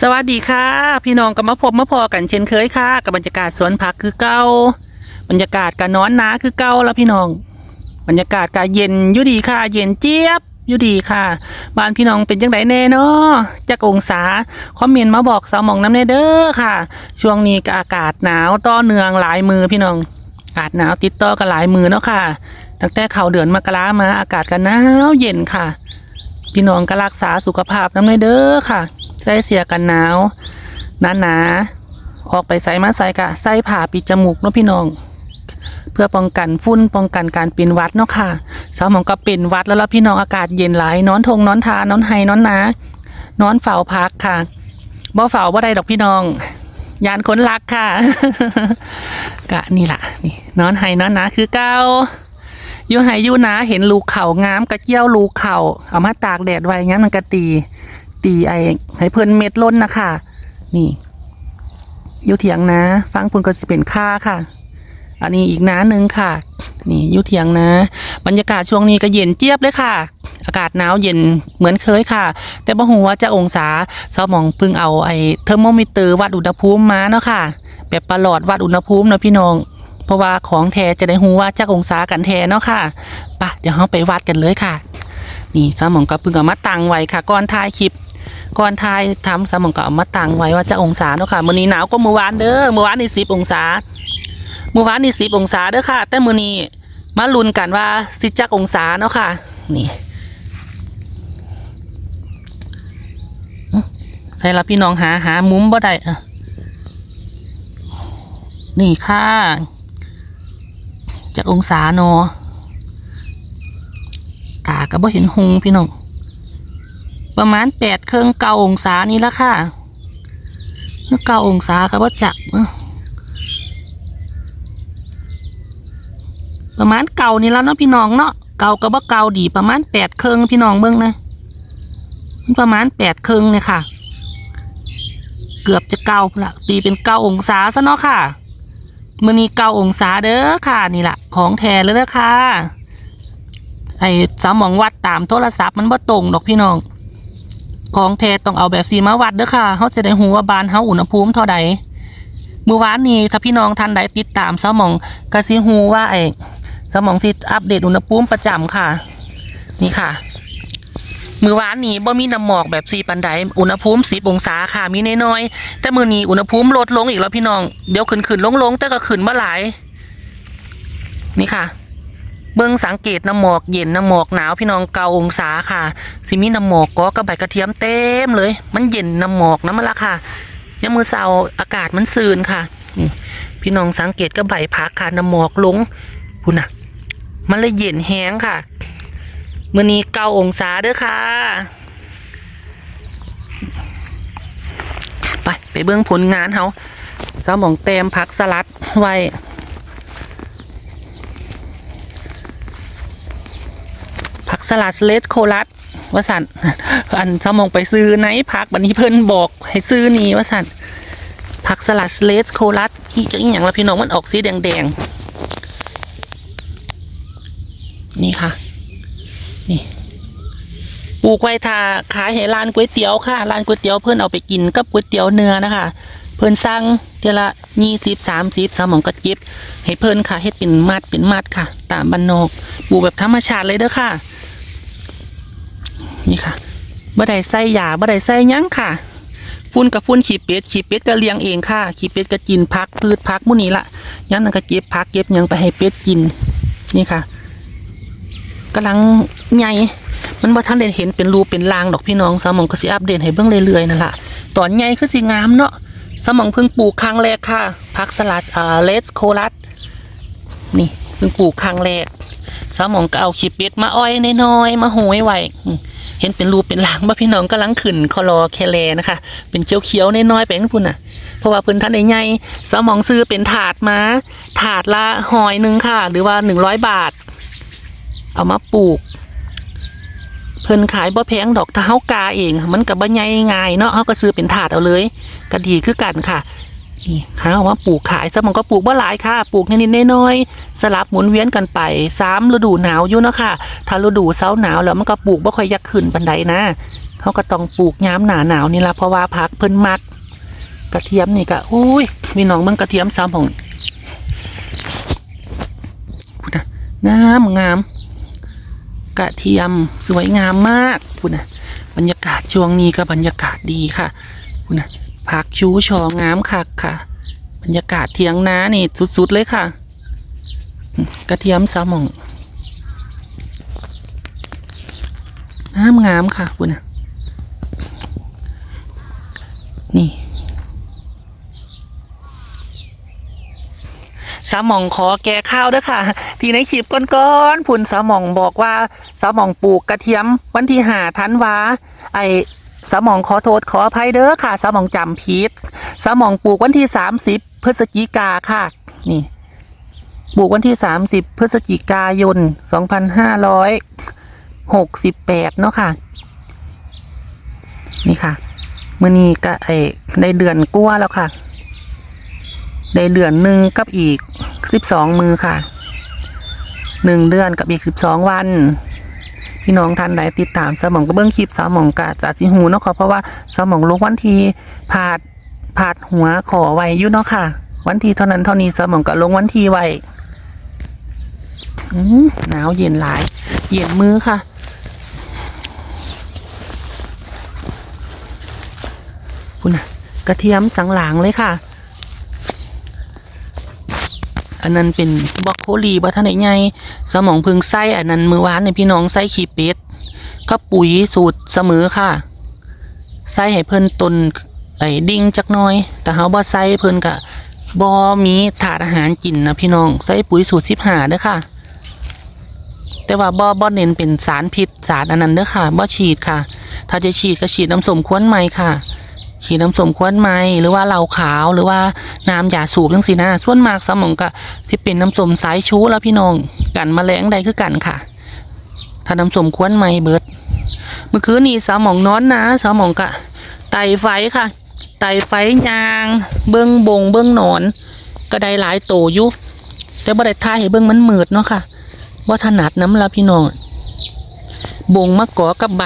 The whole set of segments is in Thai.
สวัสดีค่ะ พี่น้องก็มาพบมาพอกันเช่นเคยค่ะ กับบรรยากาศสวนผักคือเก่าบรรยากาศการนอนนาคือเก่าแล้วพี่น้อง บรรยากาศการเย็นอยู่ดีค่ะ เย็นเจี๊ยบอยู่ดีค่ะ บ้านพี่น้องเป็นยังไงแน่เนาะจักองศาคอมเมนต์มาบอกสาวมองน้ำแน่เด้อค่ะ ช่วงนี้ก็อากาศหนาวต่อเนืองหลายมือพี่น้อง อากาศหนาวติดต่อกันหลายมือเนาะค่ะตั้งแต่เขาเดือนมกรามาอากาศก็หนาวเย็นค่ะ พี่น้องก็รักษาสุขภาพน้ำเลยเด้อค่ะ ใส่เสียกันหนาวหนาหนาออกไปใส่มาใส่กะใส่ผ้าปิดจมูกเนาะพี่น้อง เพื่อป้องกันฝุ่นป้องกันการเป็นวัดเนาะค่ะสาวหมองก็เป็นวัดแล้วล่ะพี่น้องอากาศเย็นหลายนอนทงนอนทานอนไห้นอนหนานอนเฝ้าพักค่ะบ่เฝ้าบ่ได้ดอกพี่น้องยานคนรักค่ะ กะนี่ล่ะนี่นอนไห้นอนหนาคือเก้า อยู่ไห้อยู่นะเห็นลูกเขางามกระเจียวลูกเขาเอามาตากแดดไว้งั้นมันก็ตี ตีไอ้ให้เพิ่นเม็ดล้นนะคะ นี่อยู่เถียงนะ ฟังพิ่นก็สิเป็นค่าค่ะ อันนี้อีกน้าหนึ่งค่ะ นี่อยู่เถียงนะ บรรยากาศช่วงนี้ก็เย็นเจี๊ยบเลยค่ะ อากาศหนาวเย็นเหมือนเคยค่ะ แต่บ่ฮู้ว่าจะองศาสมองพิ่งเอาไอ้เทอร์โมมิเตอร์วัดอุณหภูมิมาเนาะค่ะ แบบประหลอดวัดอุณหภูมิเนาะพี่น้อง เพราะว่าของแท้จะได้ฮู้ว่าจักองศากันแท้เนาะค่ะปะเดี๋ยวเราไปวัดกันเลยค่ะ นี่สมองก็เพิ่งเอามาตังไว้ค่ะก่อนถ่ายคลิปก่อนถ่ายทำสมองก็เอามาตังไว้ว่าจะองศาเนาะค่ะมื้อนี้หนาวกว่าเมื่อวานเด้อเมื่อวานนี่10องศาเมื่อวานนี่10องศาเด้อค่ะ แต่มื้อนี้มาลุ้นกันว่าสิจักองศาเนาะค่ะ นี่ใส่ละพี่น้องหาหามุมบ่ได้อะนี่ค่ะ จักองศาเนาะตาก็บ่เห็นหงพี่น้อง ประมาณแปดเครื่องเก้าองศานี่ละค่ะเก้าองศาก็บ่จักประมาณเก่านี่แล้วเนาะพี่น้องเนาะเก่าก็บ่เก่าดีประมาณแปดเครื่องพี่น้องเบิ่งนะมันประมาณแปดเครื่องเนี่ยค่ะ เกือบจะเก้าละตีเป็นเก้าองศาซะเนาะค่ะ มือนี้เก้าองศาเด้อค่ะนี่ละของแท้เลยเด้อค่ะ ไอ้สมองวัดตามโทรศัพท์มันบ่ตรงดอกพี่น้อง ของแท้ต้องเอาแบบสีมาวัดเด้อค่ะเขาจะได้หูว่าบานเฮาอุณหภูมิเท่าใดมื้อวานนี้ถ้าพี่น้องท่านใดติดตามสมองก็สิฮู้ว่าไอ้สมองสิอัปเดตอุณหภูมิประจำค่ะ นี่ค่ะ มื้อวานนี้บ่มีน้ำหมอกแบบสีปันใดอุณหภูมิ10องศาค่ะมีน้อยๆแต่มื้อนี้อุณหภูมิลดลงอีกแล้วพี่น้องเดี๋ยวขึ้นๆลงๆแต่ก็ขึ้นบ่หลาย นี่ค่ะ เบิ่งสังเกตน้ำหมอกเย็นน้ำหมอกหนาวพี่น้องเกาองศาค่ะสิมีน้ำหมอกก็กระใบกระเทียมเต็มเลย มันเย็นน้ำหมอกน้ำมันละค่ะยามมือเสาอากาศมันซืนค่ะพี่น้องสังเกตกระใบพักค่ะน้ำหมอกลงพุ่นน่ะ มันเลยเย็นแห้งค่ะ มื้อนี้เก้าองศาเด้อค่ะ ไปไปเบิ่งผลงานเฮาสมองแต้มผักสลัดไว้ผักสลัดเลดโคลัสวสันอันสมองไปซื้อไหนผักบันนี้เพิ่นบอกให้ซื้อนี่วสันผักสลัดเลดโคลัสอีกอย่างละพี่น้องมันออกสีแดงๆนี่ค่ะ ปลูกไว้ทาขายให้ร้านก๋วยเตี๋ยวค่ะร้านก๋วยเตี๋ยวเพื่อนเอาไปกินกับก๋วยเตี๋ยวเนื้อนะคะ เพื่อนสั่งเทละยี่สิบสามสิบสมองกระจิบให้เพื่อนค่ะเฮ็ดเป็นมัดเป็นมัดค่ะ ตามบ้านนกปลูกแบบธรรมชาติเลยเด้อค่ะ นี่ค่ะบ่ได้ใส่ยาบ่ได้ใส่ยั้งค่ะฟุ้นกับฟุ้นขี้เป็ดขี้เป็ดก็เลี้ยงเองค่ะขี้เป็ดก็กินพักพืชพักมู่นี้ละย้ำนั่นก็เก็บพักเก็บยังไปให้เป็ดกิน นี่ค่ะกำลังใหญ่ มันบ่ทันได้เห็นเป็นรูเป็นรางดอกพี่น้องสมองก็สิอัปเดตให้เบิ่งเรื่อยๆนั่นล่ะตอนใหญ่คือสิงามเนาะสมองเพิ่งปลูกครั้งแรกค่ะผักสลัดอ่าเลสโคลัสนี่เพิ่งปลูกครั้งแรกสมองก็เอาขี้เป็ดมาอ้อยน้อยๆมาโหยไว้เห็นเป็นรูเป็นรางบ่พี่น้องกำลังขึ้นคอรอแคลนะคะ เป็นเขียวๆน้อยๆไปทั้งพุ่นน่ะ เพราะว่าเพิ่นท่านใหญ่สมองซื้อเป็นถาดมาถาดละหอยหนึ่งค่ะ หรือว่าหนึ่งร้อยบาท เอามาปลูก เพิ่นขายบ่แพงดอกถ้าเฮากาเอง มันก็บ่ใหญ่ง่ายเนาะเฮาก็ซื้อเป็นถาดเอาเลยก็ดีคือกันค่ะนี่ค่ะเอามาปลูกขายสมองก็ปลูกบ่หลายค่ะ ปลูกนิดๆน้อยๆสลับหมุนเวียนกันไปสามฤดูหนาวอยู่เนาะค่ะถ้าฤดูเซาหนาวแล้วมันก็ปลูกบ่ค่อยยักขึ้นปานใดนะเขาก็ต้องปลูกยามหนาหนาวนี่ละเพราะว่าพักเพิ่นมัก กระเทียมนี่ก็อุ้ยมีน้องเบิ่งกระเทียมซ้ำของนะงามงาม กระเทียมสวยงามมากพูดนะบรรยากาศช่วงนี้ก็บรรยากาศดีค่ะพูดนะผักชูชองามคักค่ะ บรรยากาศเทียงนานี่สุดๆเลยค่ะ กระเทียมซ้ำของงามงามค่ะพูดนะนี่ สามองขอแก้ข้าวด้วยค่ะ ที่ในคลิปก้อนๆผุนสามองบอกว่าสามองปลูกกระเทียม วันที่หาทันวาไอสามองขอโทษขออภัยเด้อค่ะสามองจำผิดสามองปลูกวันที่สามสิบพฤศจิกาค่ะ นี่ปลูกวันที่สามสิบพฤศจิกายนสองพันห้าร้อยหกสิบแปดเนาะค่ะ นี่ค่ะมื่อนี้ก็ไอในเดือนกว่าแล้วค่ะ ได้เดือนหนึ่งกับอีกสิบสองมือค่ะหนึ่งเดือนกับอีกสิบสองวัน พี่น้องท่านใดติดตามสมองก็เบื้องคลิปสมองกะจะจิหูเนาะค่ะเพราะว่าสมองลงวันทีผาดผาดหัวขอไว้อยู่เนาะค่ะ วันทีเท่านั้นเท่านี้สมองก็ลงวันทีไว้อืมหนาวเย็นหลาย เย็นมือค่ะคุณนะกระเทียมสังหลางเลยค่ะ อันนั้นเป็นบล็อกโคลีบัท่านไหนไงสมองพึงไส้อันนั้นมือวานในพี่น้องไส้ขี้เป็ดก็ปุ๋ยสูตรเสมอค่ะไส้ให้เพิ่นตนไอ้ดิ้งจักน้อย แต่เฮาบ่ไส้เพิ่นกะบ่มีถาดอาหารกินนะพี่น้องใส่ปุ๋ยสูตรสิบหาเด้อค่ะ แต่ว่าบ่บ่เน้นเป็นสารพิษสารอันนั้นเด้อค่ะบ่ฉีดค่ะ ถ้าจะฉีดก็ฉีดน้ำส้มควนไม้ค่ะ ฉีดน้ำส้มควนไหมหรือว่าเหล้าขาวหรือว่าน้ำยาสูบจังซี่นะส่วนมากสมองก็สิเป็นน้ำส้มสายชูแล้วพี่น้องกันมแมลงใดคือกันค่ะ ถ้าน้ำส้มควนไหมเบิด เมื่อคืนนี้สมองนอนนะสมองก็ไตไฟค่ะ ไตไฟยาง เบิ้องบงเบิ้องหนอน ก็ได้หลายโตยู่แต่บ่ได้ท่ายให้เบิ้องมันมืดเนาะค่ะว่าถนัดน้ำละพี่น้องบงมะกอกับใบ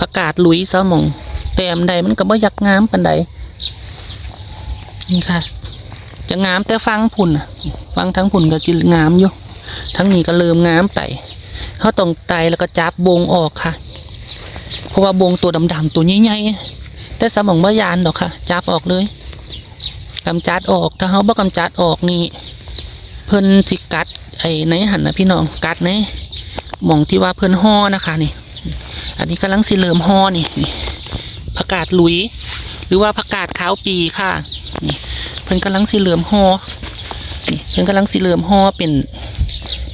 ประกาศลุยสมอง แต้มใดมันก็บ่อยากงามปานใดนี่ค่ะ จะงามแต่ฟังผุนนะฟังทั้งผุนก็จิงามอยู่ทั้งนี้ก็เริ่มงามไปเขาต้องไตแล้วก็จับบงออกค่ะ เพราะว่าบงตัวดำๆตัวใหญ่ๆแต่สมองบ่ยานดอกค่ะ จับออกเลยกำจัดออกถ้าเขาบ่กำจัดออกนี่เพิ่นสิกัดไอ้ไหนหันนะพี่น้องกัดไหนหมองที่ว่าเพิ่นห่อนะคะนี่ อันนี้กำลังสิเริ่มห่อนี่ ผักกาดหลุย หรือว่าผักกาดขาวปีค่ะ นี่เพิ่นกำลังสีเหลือมหอนี่เพิ่นกำลังสีเหลือมหอเป็น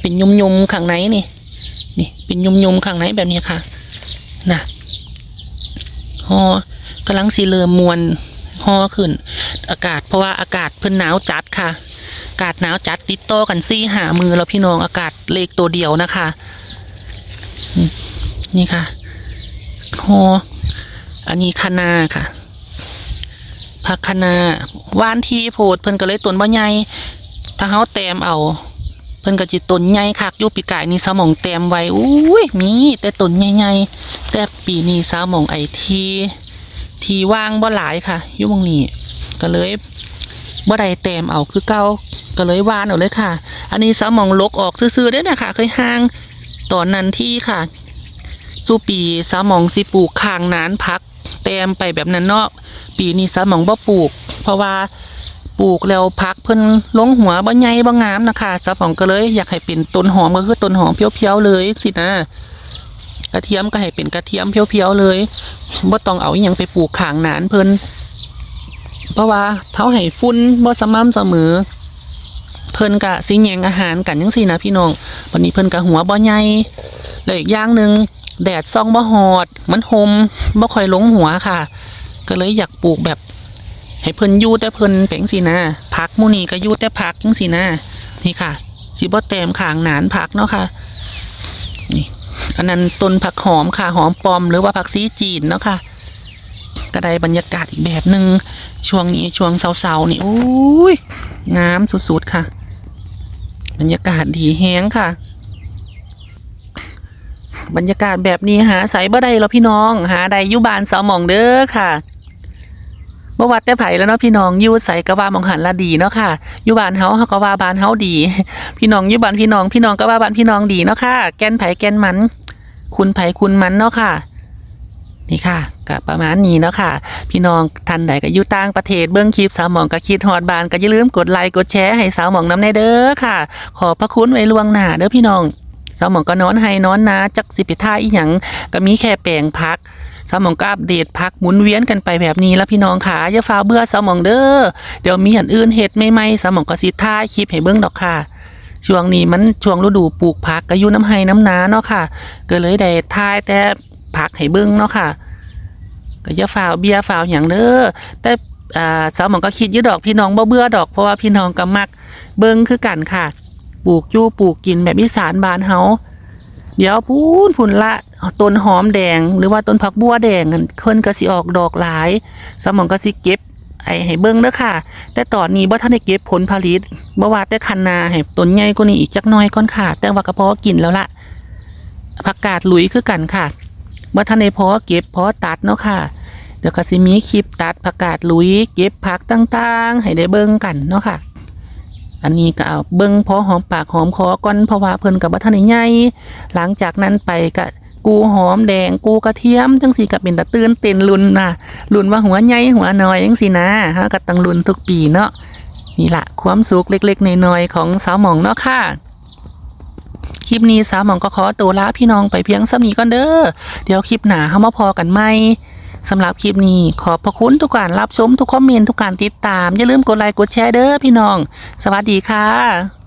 เป็นยมยมข้างในนี่ นี่ เป็นยมยมข้างในแบบนี้ค่ะน่ะหอกำลังสีเหลือมมวนหอขึ้น อากาศเพราะว่าอากาศเพิ่นหนาวจัดค่ะ อากาศหนาวจัดติดต่อกันซี่หามือแล้วพี่น้องอากาศเลขตัวเดียวนะคะ นี่ค่ะหอ อันนี้คะนาค่ะผักคะนาว่านที่โพดเพิ่นก็เลยต้นบ่ใหญ่ถ้าเฮาแตมเอาเพิ่นก็จิต้นใหญ่คักอยู่ปีกายนี่สมองเต็มไว้อุ้ยมีแต่ต้นใหญ่ๆแต่ปีนี้สมองไอทีทีว่างบ่หลายค่ะอยู่มองนี้ก็เลยบ่ได้เต็มเอาคือเก่าก็เลยวานเอาเลยค่ะ อันนี้สมองลกออกซื่อๆได้นะคะเคยห่างตอนนั้นที่ค่ะ สู้ปีสมองสิปลูกคางนานพัก เต็มไปแบบนั้นเนาะปีนี้สมองบ่ปลูก เพราะว่าปลูกแล้วพักเพิ่นลงหัวบ่ใหญ่บ่งามนะคะสมองก็เลยอยากให้เป็นต้นหอมก็คือต้นหอมเพียวๆเลยสินะกระเทียมก็ให้เป็นกระเทียมเพียวๆเลยบ่ต้องเอาอหยังไปปลูกขางนานเพิ่นเพราะว่าเท้าให้ฝุ่นบ่สม่ำเสมอ เพิ่นกะสิแยงอาหารกันจังซี่นะพี่น้องวันนี้เพิ่นกะหัวบ่ใหญ่แล้วอีกอย่างหนึ่ง แดดซ่องบ่ฮอด มันหมบ่ค่อยลงหัวค่ะ ก็เลยอยากปลูกแบบ ให้เพิ่นยู่แต่เพิ่นเป็นจังซี่นะผักมูนี้ก็ยู่แต่ผักจังซี่นะนี่ค่ะสิบ่แต้มขางหนานผักเนาะค่ะนี่อันนั้นต้นผักหอมค่ะหอมปอมหรือว่าผักซีจีนเนาะค่ะก็ได้บรรยากาศอีกแบบหนึ่งช่วงนี้ช่วงเสาๆนี่โอ้ยงามสุดๆค่ะ บรรยากาศดีแฮงค่ะ บรรยากาศแบบนี้หาใสบ่ได้แล้วพี่น้อง หาใดอยู่บ้านสาวหมองเด้อค่ะบ่วัดแต่ไผแล้วเนาะพี่น้องยูใส่ก็ว่าหมองหันละดีเนาะค่ะยูบานเฮาเฮาก็ว่าบานเฮาดี พี่น้องยูบานพี่น้อง พี่น้องก็ว่าบานพี่น้องดีเนาะค่ะแกนไผแกนมัน คุณไผคุณมันเนาะค่ะ นี่ค่ะก็ประมาณนี้เนาะค่ะ พี่น้องท่านใดก็อยู่ต่างประเทศเบื้องคลิปสาวหมองก็คิดฮอดบานก็อย่าลืมกดไลค์กดแชร์ให้สาวหมองน้ำในเด้อค่ะ ขอบพระคุณไว้ล่วงหน้าเด้อพี่น้องาวหมองก็นอนให้นอนนาจักสิพิท่าอีหยังก็มีแค่แปลงพักสาวหมองก็อัปเดตพักหมุนเวียนกันไปแบบนี้แล้วพี่น้องค่ะอย่าฟ้าเบื่อสาวหมองเด้อเดี๋ยวมีอันอื่นเฮ็ดใหม่ๆสาวหมองก็สิท่าคลิปให้เบิ่งดอกค่ะช่วงนี้มันช่วงฤดูปลูกผักก็อยู่น้ำไห้น้ำนาเนาะค่ะ ก็เลยได้ทายแต่ผักให้เบิ่งเนาะค่ะ ก็อย่าฝ่าเบียร์ฝ่าวหยังเด้อแต่สาวหมองก็คิดยู่ดอกพี่น้องบ่เบื่อดอกเพราะว่าพี่น้องก็มักเบิ่งคือกันค่ะ ปลูกยู่ปลูกกินแบบอีสานบานเฮาเดี๋ยวพูนพุ่นละต้นหอมแดง หรือว่าต้นผักบัวแดงนั่นเพิ่นก็สิออกดอกหลาย สมองก็สิเก็บไอ้ให้เบิ่งเด้อค่ะ แต่ตอนนี้บ่ทันได้เก็บผลผลิตบ่ว่าแต่คันนาให้ต้นใหญ่กว่านี้อีกจักน่อยก่อนค่ะ แต่ว่าก็พอกินแล้วละผักกาดหลุยคือกันค่ะบ่ทันได้พอเก็บพอตัดเนาะค่ะเดี๋ยวก็สิมีคลิปตัดผักกาดหลุย เก็บผักต่างๆ ให้ได้เบิ่งกันเนาะค่ะ อันนี้ก็เอาเบิ่งพอหอมปากหอมคอก่อนเพราะว่าเพิ่นกับบ่ทันใหญ่หลังจากนั้นไปก็กูหอมแดงกูกระเทียมจังสีก็เป็นตะตื่นเต้นลุนนะลุนว่าหัวใหญ่หัวน้อยจังสีนะฮะก็ต้องลุนทุกปีเนาะนี่ละความสุขเล็กๆน้อยๆของสาวหมองเนาะค่ะคลิปนี้สาวหมองก็ขอตัวลาพี่น้องไปเพียงส่ำนี้ก่อนเด้อเดี๋ยวคลิปหน้าเฮามาพอกันใหม่ สำหรับคลิปนี้ขอบพระคุณทุกการรับชมทุกคอมเมนต์ทุกการติดตาม อย่าลืมกดไลค์กดแชร์เด้อพี่น้อง สวัสดีค่ะ